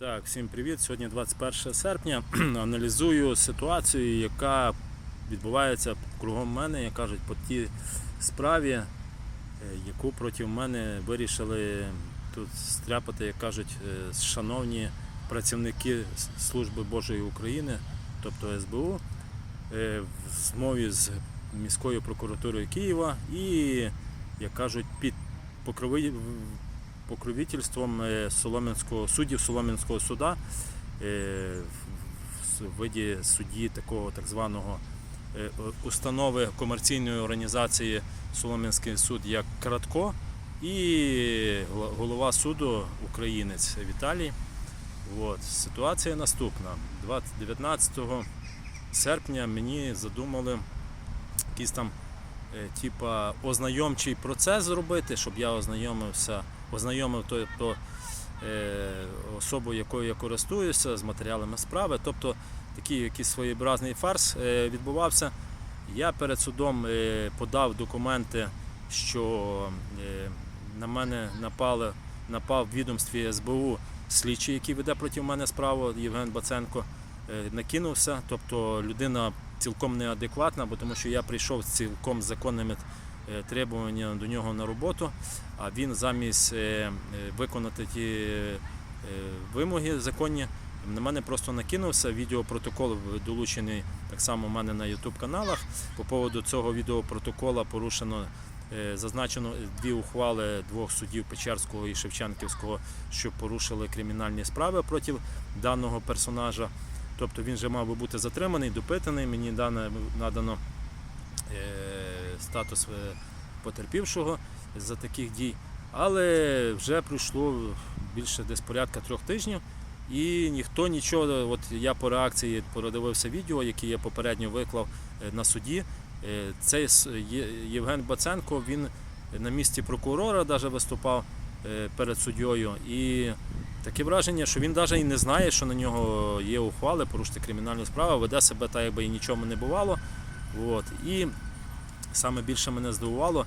Так, всім привіт. Сьогодні 21 серпня. Аналізую ситуацію, яка відбувається кругом мене, як кажуть, по тій справі, е, яку проти мене вирішили тут стряпати, як кажуть, е, шановні працівники Служби Божої України, тобто СБУ, е, в змові з міською прокуратурою Києва і, як кажуть, під покрови покровительством е, Солом'янського суддів Солом'янського суда е, в- виді судді такого так званого е, установи комерційної організації Солом'янський суд як Кратко і голова суду українець Віталій. От. Ситуація наступна. 20 19 серпня мені задумали якийсь там типа ознайомчий процес зробити, щоб я ознайомився, ознайомив то, то, е, особу, якою я користуюся, з матеріалами справи. Тобто такий якийсь своєобразний фарс е, відбувався. Я перед судом е, подав документи, що на мене напали, напав в відомстві СБУ слідчий, який веде проти мене справу, Євген Баценко, накинувся. Тобто людина цілком неадекватна, бо тому що я прийшов з цілком законними е, требуваннями до нього на роботу, а він замість е, е, виконати ті вимоги законні. На мене просто накинувся. Відеопротокол долучений так само у мене на YouTube каналах. По поводу цього відеопротокола порушено зазначено дві ухвали двох суддів Печерського і Шевченківського, що порушили кримінальні справи проти даного персонажа. Тобто він вже мав би бути затриманий, допитаний. Мені дане надано статус е, потерпівшого за таких дій. Але вже пройшло більше десь порядка трьох тижнів. І ніхто нічого, от я по реакції передивився відео, яке я попередньо виклав е, на суді. Е, Цей Євген Баценко, він на місці прокурора навіть виступав перед суддєю. І таке враження, що він навіть і не знає, що на нього є ухвали, порушити кримінальну справу, веде себе так, якби і нічого не бувало. От. І саме більше мене здивувало,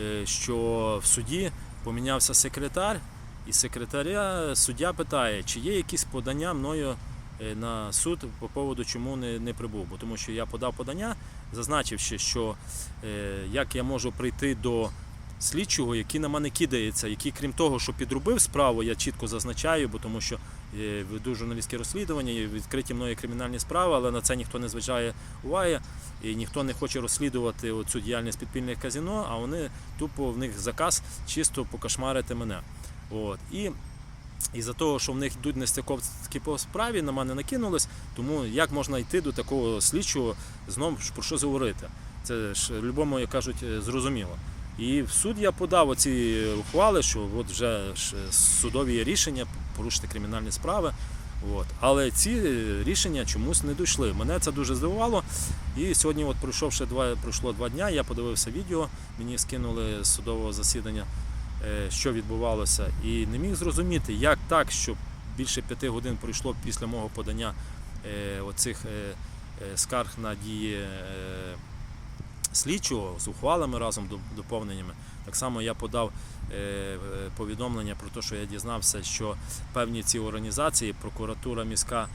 е, що в суді помінявся секретар, і секретаря суддя питає, чи є якісь подання мною е, на суд по поводу, чому не, не прибув. Бо тому що я подав подання, зазначивши, що е, як я можу прийти до слідчого, який на мене кидається, який, крім того, що підробив справу, я чітко зазначаю, бо тому що е, веду журналістське розслідування, відкриті мною кримінальні справи, але на це ніхто не зважає уваги. І ніхто не хоче розслідувати цю діяльність підпільних казино, а вони тупо в них заказ чисто покошмарити мене. От. І із-за того, що в них йдуть нестиковки по справі, на мене накинулись, тому як можна йти до такого слідчого, знову ж про що говорити? Це ж любому, як кажуть, е, зрозуміло. І в суд я подав оці ухвали, що от вже ж судові рішення порушити кримінальні справи. От. Але ці рішення чомусь не дійшли. Мене це дуже здивувало. І сьогодні, от пройшовши два, пройшло два дня, я подивився відео, мені скинули з судового засідання, е, що відбувалося, і не міг зрозуміти, як так, що більше п'яти годин пройшло після мого подання е, оцих е, е, скарг на дії е, слідчого з ухвалами разом до- доповненнями. Так само я подав е, повідомлення про те, що я дізнався, що певні ці організації, прокуратура міська.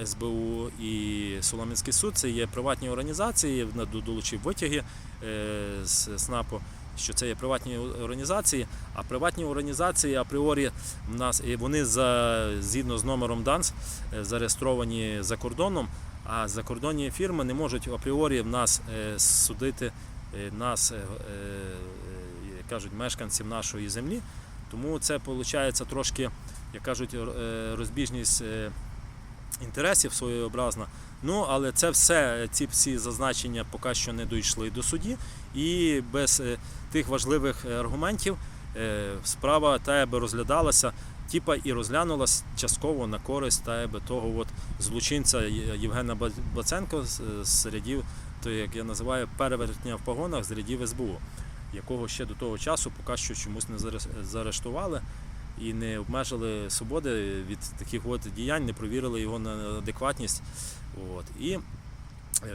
е, СБУ і Солом'янський суд це є приватні організації, долучив витяги е, з СНАПу, що це є приватні організації, а приватні організації апріорі в нас вони за згідно з номером ДАНС зареєстровані за кордоном, а закордонні фірми не можуть апріорі в нас е, судити е, нас, е, кажуть, мешканців нашої землі. Тому це виходить трошки, як кажуть, розбіжність інтересів своєобразна. Ну, але це все, ці всі зазначення поки що не дійшли до суді, і без тих важливих аргументів справа та би розглядалася, типа і розглянулась частково на користь та би того от злочинця Євгена Ба- Баценко з, рядів, то як я називаю, перевертня в погонах з рядів СБУ, якого ще до того часу поки що чомусь не заарештували і не обмежили свободи від таких от діянь, не провірили його на адекватність. От. І е,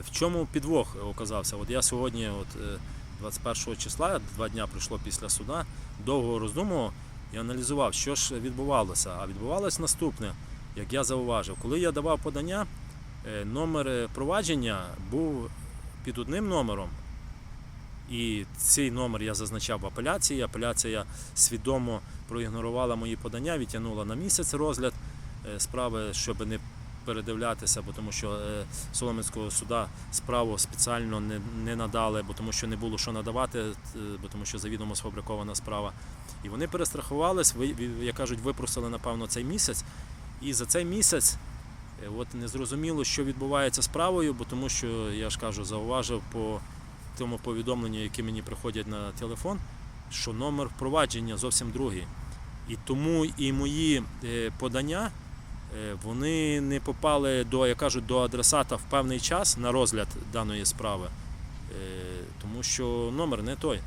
в чому підвох оказався? От я сьогодні, от, е, 21 числа, два дня пройшло після суда, довго роздумував і аналізував, що ж відбувалося. А відбувалося наступне. як я зауважив, коли я давав подання, е, номер е, провадження був під одним номером. І цей номер я зазначав в апеляції. Апеляція свідомо проігнорувала мої подання, відтягнула на місяць розгляд е, справи, щоб не передивлятися, бо тому що е, Солом'янського суда справу спеціально не, не надали, бо тому що не було що надавати, е, бо тому що завідомо сфабрикована справа. І вони перестрахувались, як кажуть, випросили, напевно, цей місяць. І за цей місяць е, от не зрозуміло, що відбувається справою, бо тому що, я ж кажу, зауважив по тому повідомленню, яке мені приходять на телефон, що номер впровадження зовсім другий. І тому і мої подання вони не попали до, як кажуть, до адресата в певний час на розгляд даної справи, е, тому що номер не той.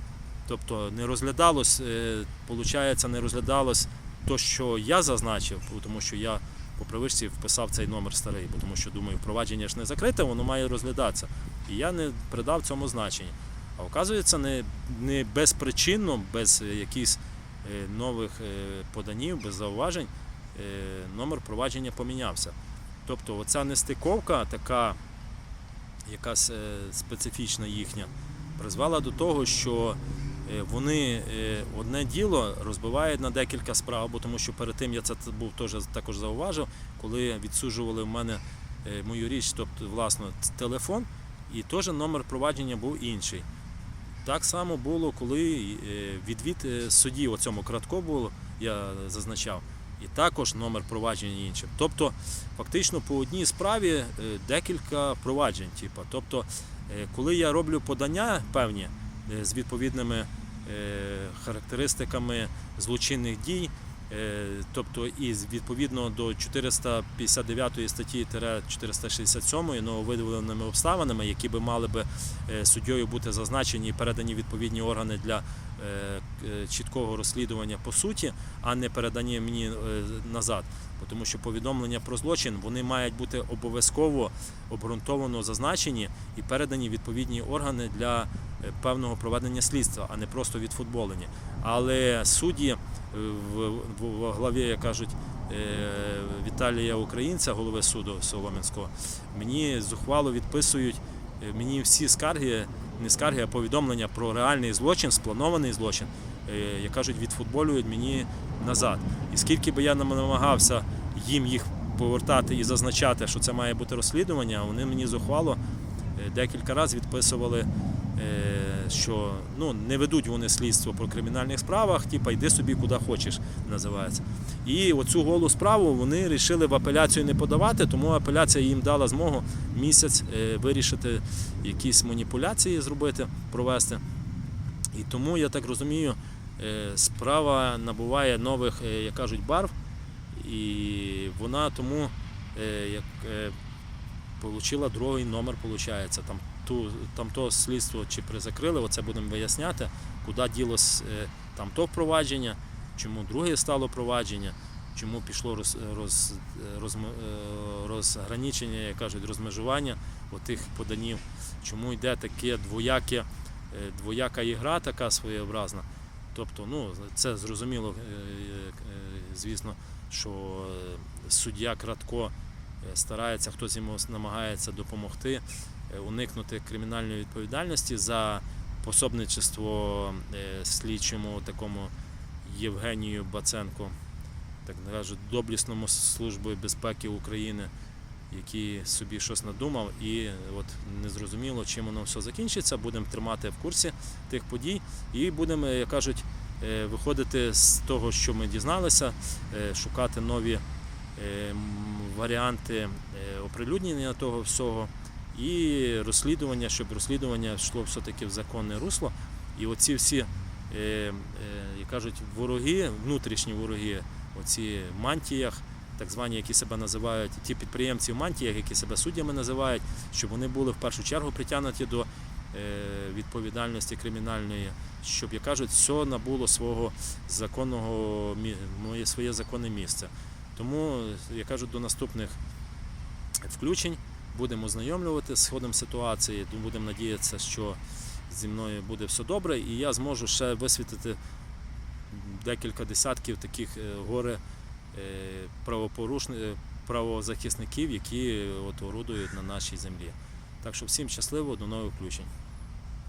Тобто не розглядалось, е, получається, не розглядалось то, що я зазначив, тому що я по привичці вписав цей номер старий, тому що думаю, впровадження ж не закрите, воно має розглядатися. І я не придав цьому значення. А оказується, не, не безпричинно, без е, якихось е, нових е, поданів, без зауважень, е, номер провадження помінявся. Тобто оця нестиковка, така якась е, специфічна їхня, призвела до того, що е, вони е, одне діло розбивають на декілька справ, бо тому що перед тим я це був теж також зауважив, коли відсуджували в мене е, мою річ, тобто власно т- телефон, і теж номер провадження був інший. Так само було, коли е, відвід е, судді, у кратко було, я зазначав, і також номер провадження інший. Тобто, фактично по одній справі е, декілька проваджень. Типу. Тобто, е, коли я роблю подання певні е, з відповідними характеристиками злочинних дій, тобто і відповідно до 459 статті 467 нововидоволеними обставинами, які би мали би суддєю бути зазначені і передані відповідні органи для чіткого розслідування по суті, а не передані мені е, назад. Тому що повідомлення про злочин вони мають бути обов'язково обґрунтовано зазначені і передані відповідні органи для е, певного проведення слідства, а не просто відфутболені. Але судді е, в, в, в главі, як кажуть, е, Віталія Українця, голови суду Солом'янського, мені зухвало відписують е, мені всі скарги, не скарги, а повідомлення про реальний злочин, спланований злочин, е, як кажуть, відфутболюють мені назад. І скільки би я намагався їм їх повертати і зазначати, що це має бути розслідування, вони мені зухвало е, декілька разів відписували, що ну, не ведуть вони слідство по кримінальних справах, типа йди собі куди хочеш, називається. І оцю голу справу вони вирішили в апеляцію не подавати, тому апеляція їм дала змогу місяць е, вирішити якісь маніпуляції зробити, провести. І тому, я так розумію, е, справа набуває нових, е, як кажуть, барв, і вона тому е, як, е, отримала другий номер, виходить. Там, ту, там то слідство чи призакрили, оце будемо виясняти, куди ділось е, там то впровадження, чому друге стало провадження, чому пішло роз, роз, розм- е, розграничення, як кажуть, розмежування отих поданів, чому йде таке двояке, е, двояка ігра така своєобразна. Тобто, ну, це зрозуміло, звісно, що суддя Кратко старається, хтось йому намагається допомогти уникнути кримінальної відповідальності за пособничество е, слідчому такому Євгенію Баценко, так кажуть, доблісному служби безпеки України, який собі щось надумав, і от незрозуміло, чим воно все закінчиться. Будемо тримати в курсі тих подій і будемо, як кажуть, е, виходити з того, що ми дізналися, е, шукати нові е, варіанти е, оприлюднення того всього і розслідування, щоб розслідування йшло все-таки в законне русло. І оці всі, е, е, як кажуть, вороги, внутрішні вороги, оці в мантіях, так звані, які себе називають, ті підприємці в мантіях, які себе суддями називають, щоб вони були в першу чергу притягнуті до е, відповідальності кримінальної, щоб, як кажуть, все набуло свого законного своє законне місце. Тому, я кажу, до наступних включень будемо ознайомлювати з ходом ситуації, будемо надіятися, що зі мною буде все добре, і я зможу ще висвітити декілька десятків таких е, горе е, правозахисників, які от орудують на нашій землі. Так що всім щасливо, до нових включень.